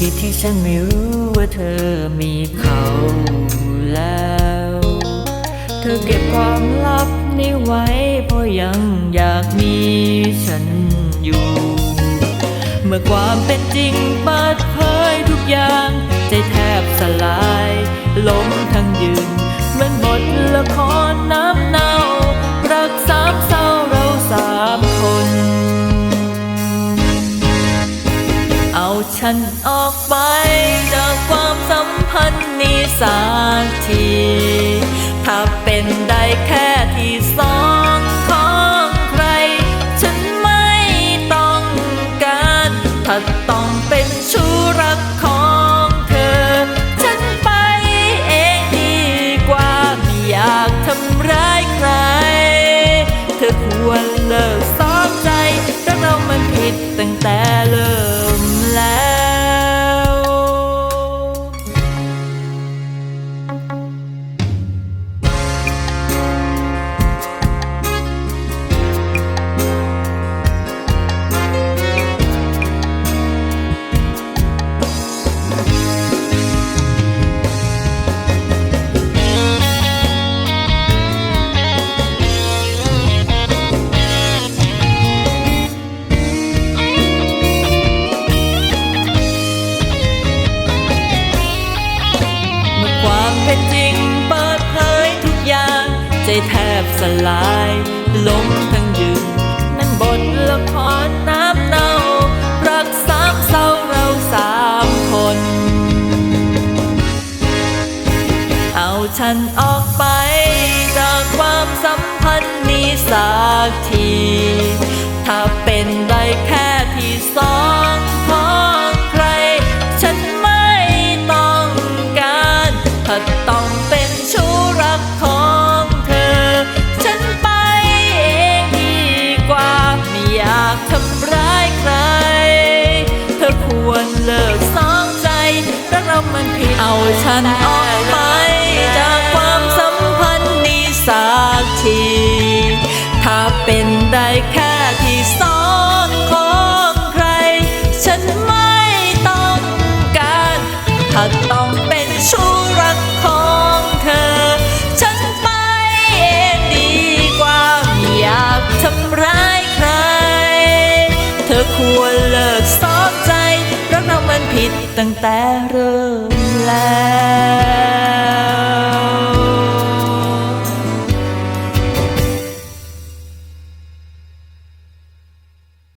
ที่ที่ฉันไม่รู้ว่าเธอมีเขาแล้ว เธอเก็บความลับนี้ไว้ เพราะยังอยากมีฉันอยู่ เมื่อความเป็นจริงเปิดเผยทุกอย่าง ใจแทบสลาย ล้มทั้งยืนเหมือนบทละครน้ำนา ฉันออกไป จากความสัมพันธ์นี้สักที ถ้าเป็นได้แค่ที่สองของใคร ฉันไม่ต้องการ ถ้าต้องเป็นชู้รักของเธอ ฉันไปเองดีกว่า ไม่อยากทำร้ายใคร เธอควรเลิกซ้อมใจรักเรามันผิดตั้งแต่เริ่มแล้ว ใจแทบสลายล้มทั้งยืนนั่นบทละครน้ำเน่า รักสามเศร้าเราสามคน เอาฉันออกไป จากความสัมพันธ์นี้สักที ถ้าเป็นได้แค่ เอาฉันออกไป จากความสัมพันธ์นี้สักที ถ้าเป็นได้แค่ที่สองของใคร ฉันไม่ต้องการ ถ้าต้องเป็นชู้รักของเธอ ฉันไปเองดีกว่าไม่อยากทำร้ายใคร เธอควรเลิกซ้อมใจรักเรามันผิดตั้งแต่เริ่ม life.